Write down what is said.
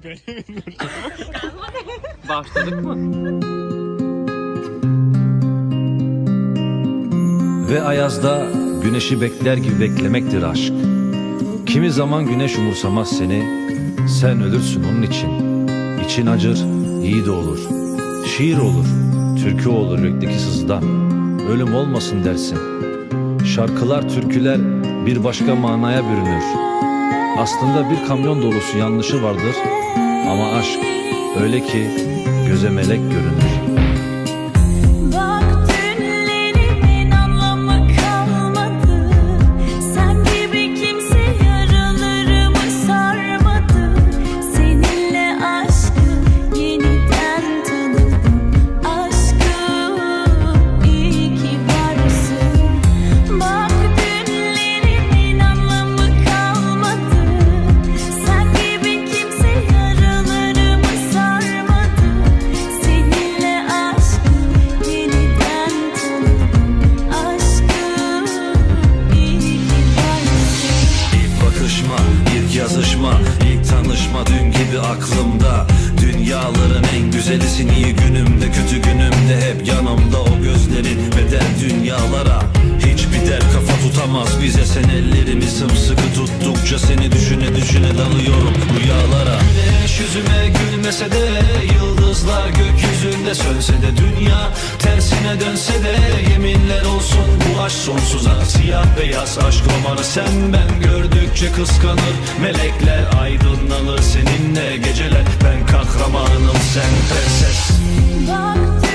Başladık mı? Ve ayazda güneşi bekler gibi beklemektir aşk. Kimi zaman güneş umursamaz seni, sen ölürsün onun için. İçin acır, iyi de olur. Şiir olur, türkü olur yürekteki sızdan. Ölüm olmasın dersin. Şarkılar, türküler bir başka manaya bürünür. Aslında bir kamyon dolusu yanlışı vardır ama aşk öyle ki göze melek görünür. İlk bakışma, ilk yazışma, ilk tanışma dün gibi aklımda. Dünyaların en güzelisin iyi günümde, kötü günümde hep yanımda O gözlerin bedel dünyalara. Hiçbir dert kafa tutamaz bize Sen ellerimi sımsıkı tuttukça Seni düşüne düşüne dalıyorum rüyalara. Güneş yüzüme gülmese de Yıldızlar gökyüzünde sönse de Dünya tersine dönse de Yeminler olsun bu aşk sonsuza Siyah beyaz aşk romanı Sen ben gördükçe kıskanır. Melekler aydınlanır seninle geceler. Ben kahramanım sen prenses. Baktım